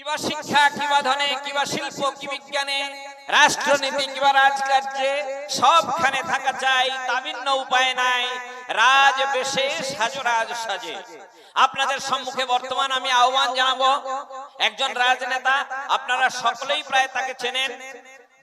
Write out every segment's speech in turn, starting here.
কিবা শিক্ষা, কিবা ধনে, কিবা শিল্প, কি বিজ্ঞানে, রাষ্ট্রনীতি, কিবা রাজকার্যে, সবখানে থাকা চাই তাবিন্ন উপায় নাই, রাজ বেশে সাজরাজ সাজে। আপনাদের সম্মুখে বর্তমান আমি আহ্বান জানাব, একজন রাজনেতা, আপনারা সকলেই প্রায় তাকে চেনেন,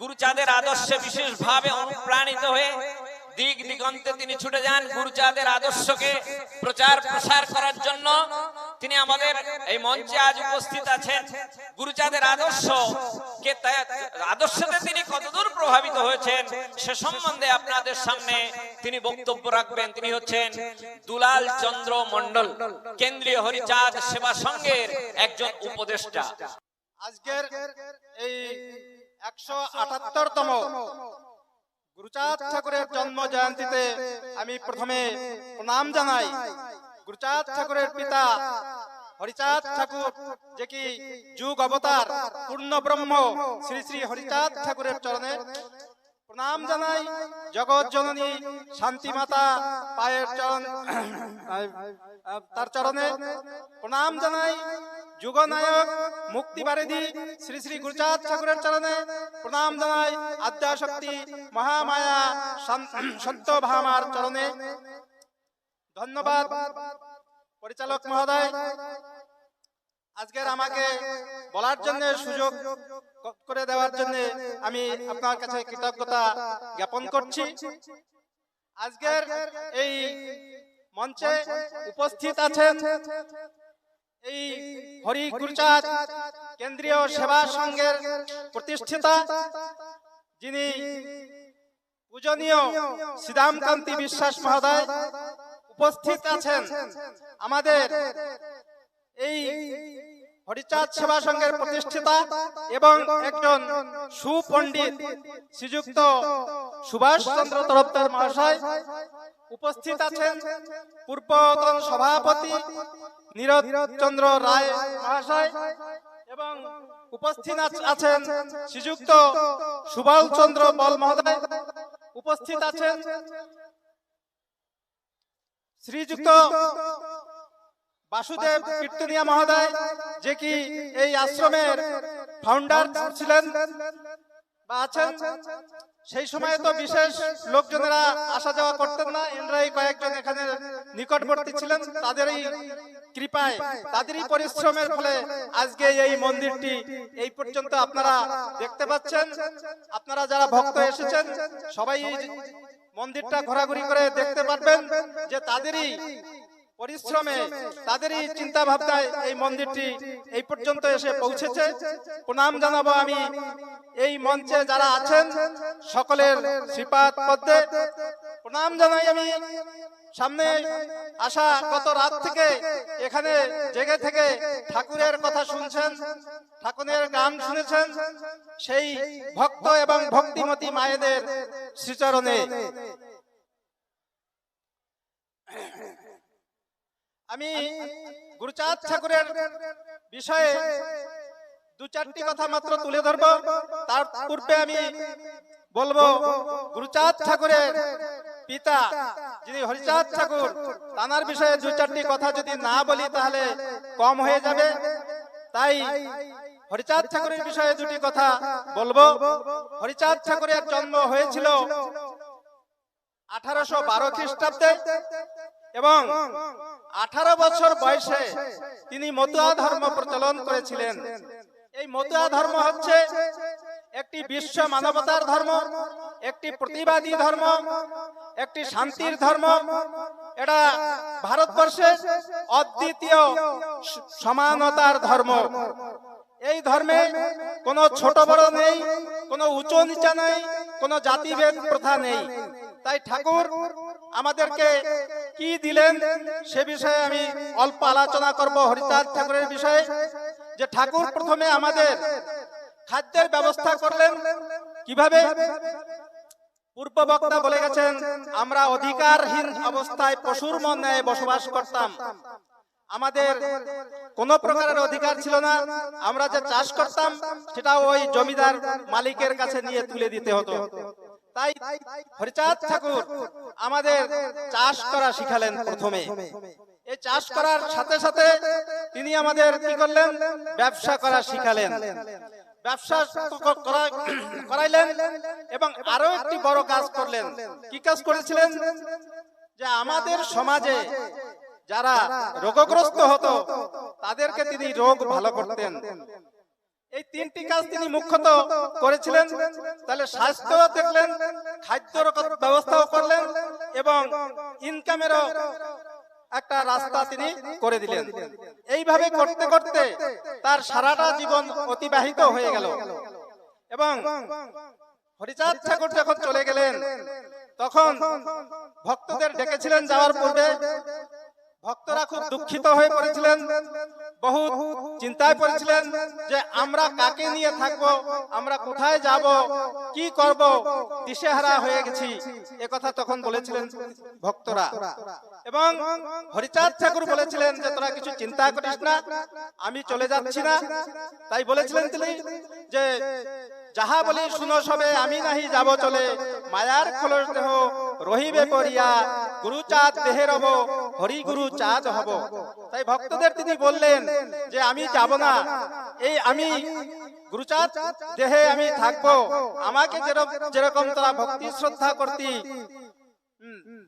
গুরুচাঁদের আদর্শে বিশেষভাবে অনুপ্রাণিত হয়ে দিক দিগন্তে তিনি ছুটে যান গুরুচাঁদের আদর্শকে প্রচার প্রসার করার জন্য। তিনি আমাদের এই মঞ্চে আজ উপস্থিত আছেন। গুরুচাঁদের আদর্শ কে আদর্শতে তিনি কতদূর প্রভাবিত হয়েছেন, সে সম্বন্ধে আপনাদের সামনে তিনি বক্তব্য রাখবেন। তিনি হচ্ছেন দুলাল চন্দ্র মন্ডল কেন্দ্রীয় হরিচাঁদ সেবা সংঘের একজন উপদেষ্টা। আজকের এই একশো আটাত্তরতম গুরুচাঁদ ঠাকুরের জন্ম জয়ন্তীতে আমি প্রথমে প্রণাম জানাই। গুরুচাঁদ ঠাকুরের পিতা হরিচাঁদ ঠাকুর যে কি যুগ অবতার পূর্ণ ব্রহ্ম শ্রী শ্রী হরিচাঁদ ঠাকুরের চরণে প্রণাম জানাই জগৎ জননী শান্তি মাতা পায়ের চরণ তার চরণে প্রণাম জানাই যুগনায়ক মুক্তি বারিধি শ্রী শ্রী গুরুচাঁদ ঠাকুরের চরণে প্রণাম জানাই আদ্যাশক্তি মহামায়া সত্য ভামার চরণে ধন্যবাদ। পরিচালক মহোদয়, আজকের আমাকে বলার জন্য সুযোগ করে দেওয়ার জন্য আমি আপনার কাছে কৃতজ্ঞতা জ্ঞাপন করছি। আজকের এই মঞ্চে উপস্থিত আছেন এই হরি গুরুচাঁদ, কেন্দ্রীয় সেবা সংঘের প্রতিষ্ঠিতা, যিনি পূজনীয় শ্রীরামকান্তি বিশ্বাস মহোদয় উপস্থিত আছেন আমাদের এই হরিচাঁদ সেবা সংঘের প্রতিষ্ঠিতা এবং একজন সুপণ্ডিত শ্রীযুক্ত সুভাষ চন্দ্র তরফদার মহাশয় উপস্থিত আছেন পূর্বতন সভাপতি নীরজ চন্দ্র রায় মহাশয় এবং উপস্থিত আছেন শ্রীযুক্ত সুবল চন্দ্র বল মহোদয় উপস্থিত আছেন শ্রীযুক্ত বাসুদেব কীর্তনিয়া মহোদয় যে কি এই আশ্রমের ফাউন্ডার ছিলেন বা আছেন সেই সময়ে তো বিশেষ লোকজনেরা আসা যাওয়া করতেন না এনরাই কয়েকজন এখানে নিকটবর্তী ছিলেন। তাদেরই কৃপায় তাদেরই পরিশ্রমের ফলে আজকে এই মন্দিরটি এই পর্যন্ত আপনারা দেখতে পাচ্ছেন। আপনারা যারা ভক্ত এসেছেন সবাই মন্দিরটা ঘোরাঘুরি করে দেখতে পারবেন যে তাদেরই পরিশ্রমে তাদেরই চিন্তা ভাবনায় এই মন্দিরটি এই পর্যন্ত এসে পৌঁছেছে। প্রণাম জানাব আমি এই মঞ্চে যারা আছেন সকলের শ্রীপাদ পদ্মে প্রণাম জানাই আমি। সামনে আসা গত রাত থেকে এখানে জেগে থেকে ঠাকুরের কথা শুনছেন, ঠাকুরের গান শুনেছেন, সেই ভক্ত এবং ভক্তিমতী মায়েদের শ্রীচরণে। আমি গুরুচাঁদ ঠাকুরের বিষয়ে দু চারটি কথা মাত্র তুলে ধরবো। তার পূর্বে আমি বলব, গুরুচাঁদ ঠাকুরের পিতা, যিনি হরিচাঁদ ঠাকুর, তানার বিষয়ে দু চারটি কথা যদি না বলি তাহলে কম হয়ে যাবে। তাই হরিচাঁদ ঠাকুরের বিষয়ে দুটি কথা বলব। হরিচাঁদ ঠাকুরের জন্ম হয়েছিল আঠারোশো বারো খ্রিস্টাব্দে এবং আঠারো বছর বয়সে তিনি মতুয়া ধর্ম প্রচলন করেছিলেন। এই মতুয়া ধর্ম হচ্ছে একটি বিশ্ব মানবতার ধর্ম, একটি প্রতিবাদী ধর্ম একটি শান্তির ধর্ম। এটা ভারতবর্ষের অদ্বিতীয় সমানতার ধর্ম। এই ধর্মে কোনো ছোট বড় নেই কোনো উঁচু নিচা নেই কোনো জাতিভেদ প্রথা নেই। তাই ঠাকুর আমাদেরকে কি দিলেন সে বিষয়ে আমি অল্প আলোচনা করব হরিচাঁদ ঠাকুরের বিষয়ে যে ঠাকুর প্রথমে আমাদের খাদ্যের ব্যবস্থা করলেন। কীভাবে? পূর্ব বক্তা বলে গেছেন, আমরা অধিকারহীন অবস্থায় পশুর মন ন্যায় বসবাস করতাম। আমাদের কোন প্রকারের অধিকার ছিল না। আমরা যে চাষ করতাম, সেটা ওই জমিদার মালিকের কাছে নিয়ে তুলে দিতে হতো। তাই হরিচাঁদ ঠাকুর আমাদের চাষ করা শিখালেন প্রথমে। এই চাষ করার সাথে সাথে তিনি আমাদের কি করলেন? ব্যবসা করা শিখালেন। ব্যবসা করাইলেন এবং আরও একটি বড় কাজ করলেন। কি কাজ করেছিলেন? যে আমাদের সমাজে যারা রোগগ্রস্ত হতো তাদেরকে তিনি রোগ ভালো করতেন। এই তিনটি কাজ তিনি মুখ্যত করেছিলেন। তাহলে স্বাস্থ্য দেখলেন খাদ্যর ব্যবস্থাও করলেন এবং ইনকামেরও একটা রাস্তা তিনি করে দিলেন। এইভাবে করতে করতে তার সারাটা জীবন অতিবাহিত হয়ে গেল। এবং হরিচাঁদ ঠাকুর যখন চলে গেলেন তখন ভক্তদের ডেকেছিলেন যাওয়ার পূর্বে। ভক্তরা খুব দুঃখিত হয়ে পড়েছিলেন বহু চিন্তায় পড়েছিলেন যে আমরা কাকে নিয়ে থাকব আমরা কোথায় যাব কি করব দিশেহারা হয়ে গেছি। এ কথা তখন বলেছিলেন ভক্তরা। এবং হরিচাঁদ ঠাকুর বলেছিলেন যে তোরা কিছু চিন্তা করিস না আমি চলে যাচ্ছি না। তাই বলেছিলেন তিনি যে যাহা বলি শুনো সবে, আমি নাহি যাব চলে। মায়ার খোলস দেহ রহিবে পড়িয়া, গুরুচাঁদ দেহে রব হরি গুরু চাঁদ হব। তাই ভক্তদের তিনি বললেন যে, আমি যাব না। এই আমি গুরুচাঁদ দেহে আমি থাকব। আমাকে যেরকম তোরা ভক্তি শ্রদ্ধা করতি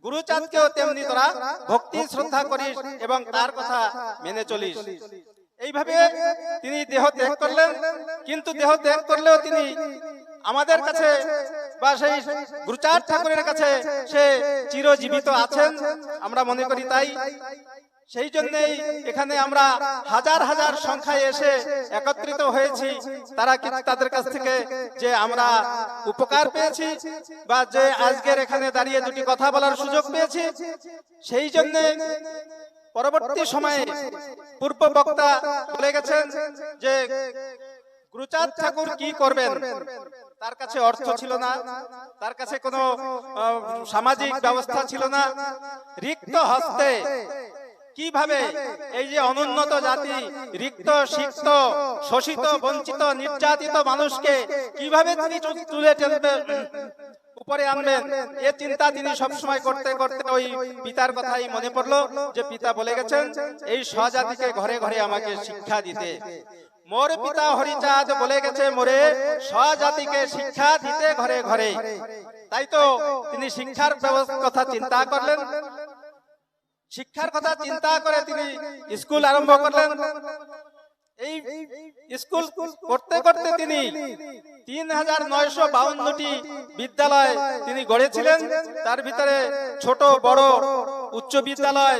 গুরুচাঁদকেও তেমনি তোরা ভক্তি শ্রদ্ধা করিস এবং তার কথা মেনে চলিস। এইভাবে তিনি দেহ ত্যাগ করলেন, কিন্তু দেহ ত্যাগ করলেও তিনি আমাদের কাছে বা সেই গুরুচাঁদ ঠাকুরের কাছে সে চিরজীবিত আছেন, আমরা মনে করি তাই। সেই জন্যই এখানে আমরা হাজার হাজার সংখ্যায় এসে একত্রিত হয়েছি। তারা কি- তাদের কাছ থেকে যে আমরা উপকার পেয়েছি বা যে আজকের এখানে দাঁড়িয়ে দুটি কথা বলার সুযোগ পেয়েছি, সেই জন্যে পরবর্তী সময়ে পূর্ব বক্তা বলে গেছেন যে গুরুচাঁদ ঠাকুর কি করবেন? তার কাছে অর্থ ছিল না তার কাছে কোনো সামাজিক ব্যবস্থা ছিল না। রিক্ত হস্তে কীভাবে এই যে অনুন্নত জাতি রিক্ত সিক্ত শোষিত বঞ্চিত নির্যাতিত মানুষকে কীভাবে তিনি তুলে টেনবে? উপরে আনবেন এ চিন্তা তিনি সবসময় করতে করতে ওই পিতার কথাই মনে পড়ল যে পিতা বলে গেছেন, এই স্বজাতিকে ঘরে ঘরে আমাকে শিক্ষা দিতে। মোর পিতা হরিচাঁদ বলে গেছে, মোরে স্বজাতিকে শিক্ষা দিতে ঘরে ঘরে। তাই তো তিনি শিক্ষার কথা চিন্তা করলেন। শিক্ষার কথা চিন্তা করে তিনি স্কুল আরম্ভ করলেন। এই স্কুল করতে করতে তিনি তিন হাজার নয়শো বাউন্নটি বিদ্যালয় তিনি গড়েছিলেন। তার ভিতরে ছোট বড় উচ্চ বিদ্যালয়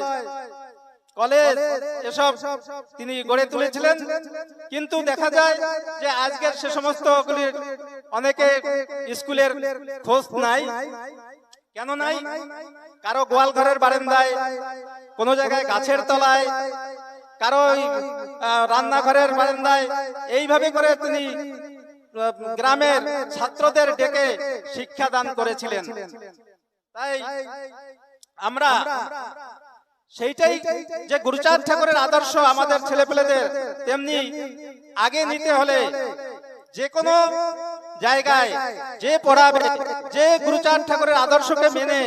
কলেজ এসব তিনি গড়ে তুলেছিলেন। কিন্তু দেখা যায় যে আজকের সে সমস্ত অনেকে স্কুলের খোঁজ নাই। কেন নাই? কারও গোয়াল ঘরের বারান্দায় কোন জায়গায় গাছের তলায় কারও রান্নাঘরের বারান্দায় এইভাবে করে তিনি গ্রামের ছাত্রদের ডেকে শিক্ষা দান করেছিলেন। তাই আমরা সেইটাই যে গুরুচাঁদ ঠাকুরের আদর্শ আমাদের ছেলেপেলেদের, তেমনি আগে নিতে হলে যে কোনো জায়গায় যে পড়াবে, যে গুরুচাঁদ ঠাকুরের আদর্শকে মেনে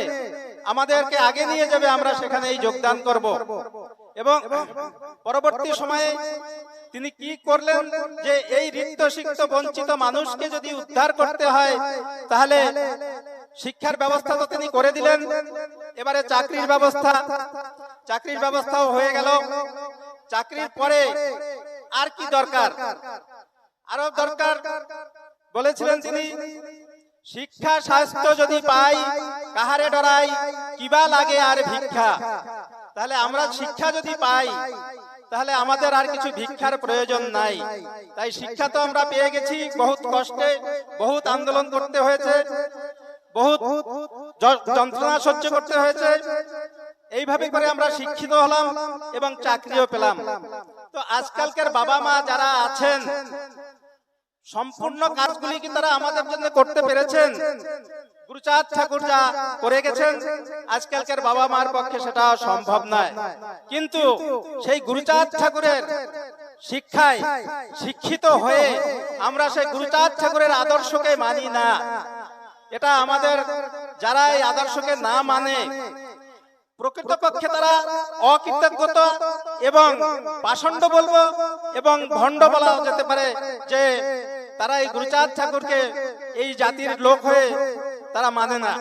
আমাদেরকে আগে নিয়ে যাবে, আমরা সেখানেই যোগদান করব। এবং পরবর্তী সময়ে তিনি কি করলেন যে এই রিক্ত সিক্ত বঞ্চিত মানুষকে যদি উদ্ধার করতে হয় তাহলে শিক্ষার ব্যবস্থা তো তিনি করে দিলেন। এবারে চাকরির ব্যবস্থা চাকরির ব্যবস্থাও হয়ে গেল। চাকরির পরে আর কি দরকার? আরও দরকার বলেছিলেন তিনি শিক্ষা স্বাস্থ্য যদি পাই কাহারে ডরাই কিবা লাগে আর ভিক্ষা। তাহলে আমরা শিক্ষা যদি পাই তাহলে আমাদের আর কিছু ভিক্ষার প্রয়োজন নাই। তাই শিক্ষা তো আমরা পেয়ে গেছি বহুত কষ্টে বহুত আন্দোলন করতে হয়েছে বহুত যন্ত্রণা সহ্য করতে হয়েছে। এইভাবে করে আমরা শিক্ষিত হলাম এবং চাকরিও পেলাম। তো আজকালকার বাবা মা যারা আছেন সম্পূর্ণ কাজগুলি কি তারা আমাদের জন্য করতে পেরেছেন? গুরুচাঁদ ঠাকুর যা করে গেছেন, আজকালকার বাবা মার পক্ষে সেটা সম্ভব নয়। কিন্তু সেই গুরুচাঁদ ঠাকুরের শিক্ষায় শিক্ষিত হয়ে আমরা সেই গুরুচাঁদ ঠাকুরের আদর্শকে মানি না। এটা আমাদের যারা এই আদর্শকে না মানে প্রকৃতপক্ষে তারা অকৃতজ্ঞত এবং পাষণ্ড বলব এবং ভণ্ড বলা যেতে পারে যে তারা এই গুরুচাঁদ ঠাকুরকে এই জাতির লোক হয়ে তারা মানে না।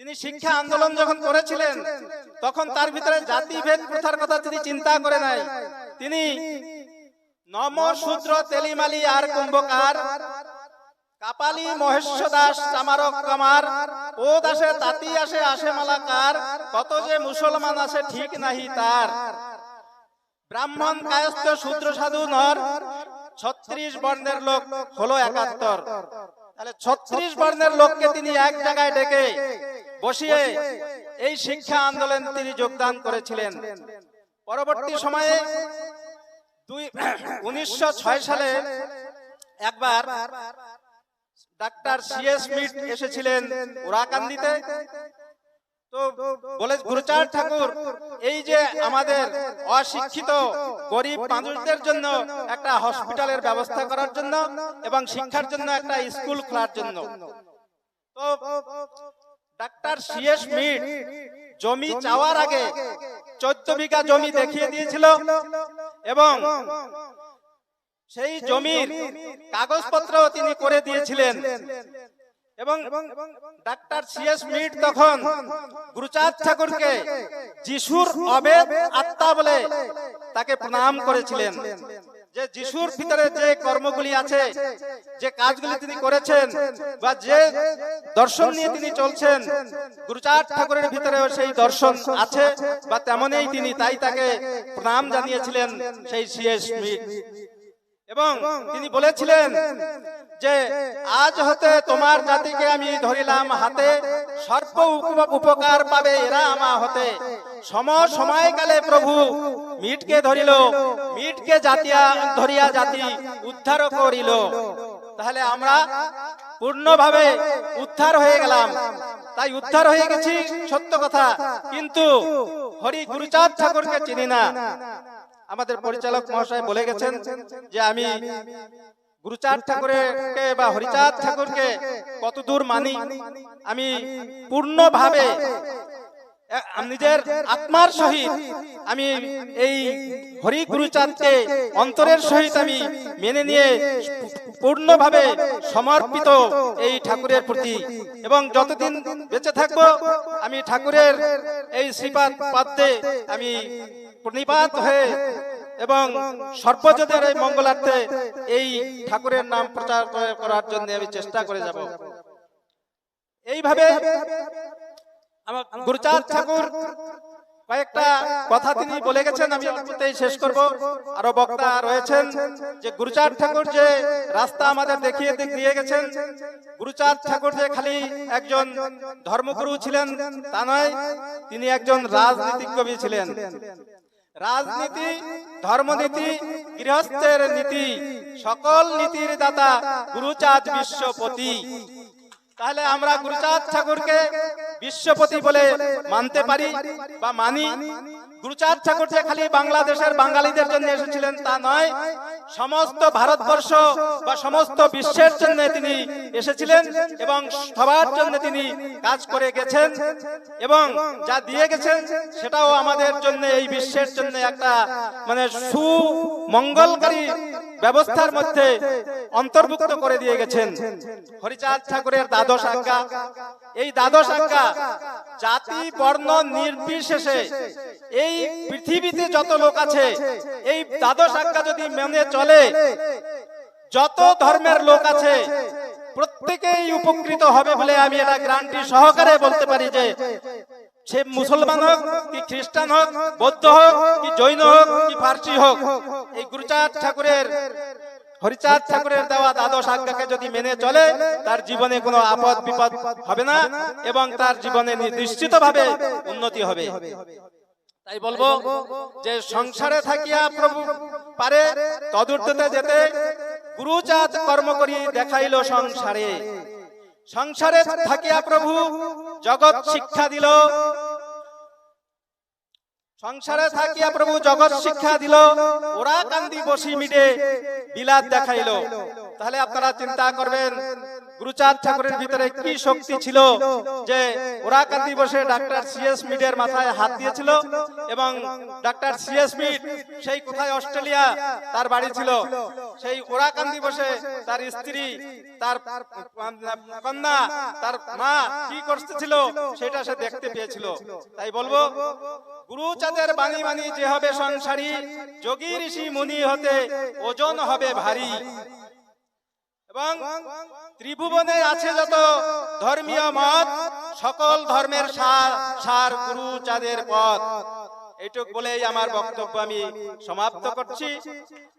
তিনি শিক্ষা আন্দোলন যখন করেছিলেন তখন তার ভিতরে জাতিভেদ প্রথার কথা তিনি চিন্তা করে নাই। তিনি নম শূদ্র তেলিমালি আর কুম্ভকার কাপালি মহেশ্ব দাস চামারক কামার ও দাসে তাঁতি আসে আসে মালাকার কত যে মুসলমান আছে ঠিক নাহি তার। ব্রাহ্মণ কায়স্থ শূদ্র সাধু নর ছত্রিশ বর্ণের লোক হলো একাত্তর। ছত্রিশ বর্ণের লোককে তিনি এক জায়গায় ডেকে বসিয়ে এই শিক্ষা আন্দোলন তিনি যোগদান করেছিলেন। পরবর্তী সময়ে দুই উনিশশো সালে একবার ডাক্তার সি এস মিট এসেছিলেন ওরাকান্দিতে। তো বলে গুরুচাঁদ ঠাকুর এই যে আমাদের অশিক্ষিত গরিব মানুষদের জন্য একটা হসপিটালের ব্যবস্থা করার জন্য এবং শিক্ষার জন্য একটা স্কুল খোলার জন্য। তো ডাক্তার সিএস মিট জমি চাওয়ার আগে চোদ্দ বিঘা জমি দেখিয়ে দিয়েছিল এবং সেই জমির কাগজপত্র তিনি করে দিয়েছিলেন। এবং ডাক্তার সিএস মিট তখন গুরুচাঁদ ঠাকুরকে যিশুর অবেদ আত্মা বলে তাকে প্রণাম করেছিলেন। যে যিশুর ভিতরে যে কর্মগুলি আছে যে কাজগুলি তিনি করেছেন বা যে দর্শন নিয়ে তিনি চলছেন গুরুচাঁদ ঠাকুরের ভিতরেও সেই দর্শন আছে বা তেমনই তিনি তাই তাকে প্রণাম জানিয়েছিলেন সেই সিএস মিট। এবং তিনি বলেছিলেন যে আজ হতে তোমার জাতিকে আমি ধরিলাম হাতে। সর্ব উপ- উপকার পাবে এরা আমা হতে। সম সময়কালে প্রভু মিটকে ধরিল। মিটকে জাতিয়া ধরিয়া জাতি উদ্ধার করিল। তাহলে আমরা পূর্ণভাবে উদ্ধার হয়ে গেলাম। তাই উদ্ধার হয়ে গেছি সত্য কথা। কিন্তু হরি গুরুচাঁদ ঠাকুরকে চিনি না। আমাদের পরিচালক মহাশয় বলে গেছেন যে আমি গুরুচাঁদ ঠাকুরকে বা হরিচাঁদ ঠাকুরকে কতদূর মানি আমি পূর্ণভাবে নিজের আত্মার সহিত আমি এই হরি গুরুচাঁদকে অন্তরের সহিত আমি মেনে নিয়ে পূর্ণভাবে সমর্পিত এই ঠাকুরের প্রতি। এবং যতদিন বেঁচে থাকব আমি ঠাকুরের এই শ্রীপাদ পাদ্যে আমি প্রণিপাত হয়ে এবং সর্বজনের এই মঙ্গলার্থে এই ঠাকুরের নাম প্রচার করার জন্য আমি চেষ্টা করে যাব। এইভাবে আমার গুরুচাঁদ ঠাকুর কয়েকটা কথা তিনি বলে গেছেন আমি অল্পতেই শেষ করব। আরও বক্তা রয়েছেন যে গুরুচাঁদ ঠাকুর যে রাস্তা আমাদের দেখিয়ে দিয়ে গেছেন। গুরুচাঁদ ঠাকুর যে খালি একজন ধর্মগুরু ছিলেন তা নয় তিনি একজন রাজনীতিক কবি ছিলেন। রাজনীতি ধর্মনীতি গৃহস্থের নীতি সকল নীতির দাতা গুরুচাঁদ বিশ্বপতি। তাহলে আমরা গুরুচাঁদ ঠাকুরকে বিশ্বপতি বলে মানতে পারি বা মানি, গুরুচাঁদ ঠাকুর যে খালি বাংলাদেশের বাঙালিদের জন্য এসেছিলেন তা নয়, সমস্ত ভারতবর্ষ বা সমস্ত বিশ্বের জন্য তিনি এসেছিলেন এবং সবার জন্য তিনি কাজ করে গেছেন এবং যা দিয়ে গেছেন সেটাও আমাদের জন্য এই বিশ্বের জন্য একটা মানে সুমঙ্গলকারী ব্যবস্থার মধ্যে অন্তর্ভুক্ত করে দিয়ে গেছেন। হরিচাঁদ ঠাকুরের দ্বাদশ আজ্ঞা। এই দ্বাদশ আজ্ঞা জাতি বর্ণ নির্বিশেষে এই পৃথিবীতে যত লোক আছে এই দ্বাদশ আজ্ঞা যদি মেনে চলে যত ধর্মের লোক আছে প্রত্যেকেই উপকৃত হবে বলে আমি এটা গ্রান্টি সহকারে বলতে পারি যে সে মুসলমান হোক, কি খ্রিস্টান হোক, বৌদ্ধ হোক, কি জৈন হোক, কি ফার্সি হোক, এই গুরুচাঁদ ঠাকুরের, হরিচাঁদ ঠাকুরের দেওয়া দ্বাদশ আজ্ঞাকে যদি মেনে চলে, তার জীবনে কোনো আপদ বিপদ হবে না এবং তার জীবনে নিশ্চিত ভাবে উন্নতি হবে। তাই বলব যে সংসারে থাকিয়া প্রভু পারে তদূর্ধ্বতে যেতে গুরুচাঁদ কর্ম করি দেখাইল সংসারে। সংসারে থাকিয়া প্রভু জগৎ শিক্ষা দিল। সংসারে থাকিয়া প্রভু জগৎ শিক্ষা দিল। ওরা কান্দি বসি মিটে বিলাত দেখাইল। তাহলে আপনারা চিন্তা করবেন গুরুচাঁদ ঠাকুরের ভিতরে কি শক্তি ছিল যে ওরাকান্দি বসে ডাক্তার সিএস মিডের মাথায় হাত দিয়েছিল এবং ডাক্তার সিএস মিড সেই কোথায় অস্ট্রেলিয়া তার বাড়ি ছিল সেই ওরাকান্দি বসে তার স্ত্রী তার কন্যা তার মা কি করতেছিল সেটা সে দেখতে পেয়েছিল। তাই বলব গুরুচাঁদের বাণী বাণী যে হবে সংসারী যোগী ঋষি মুনি হতে ওজন হবে ভারী। এবং ত্রিভুবনে আছে যত ধর্মীয় মত সকল ধর্মের সার সার গুরু চাঁদের পথ। এইটুক বলেই আমার বক্তব্য আমি সমাপ্ত করছি।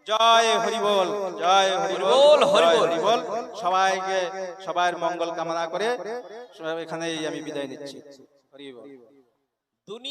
জয় হরিবল জয় হরিবল হরিবোল, সবাইকে সবার মঙ্গল কামনা করে এখানেই আমি বিদায় নিচ্ছি। হরিবল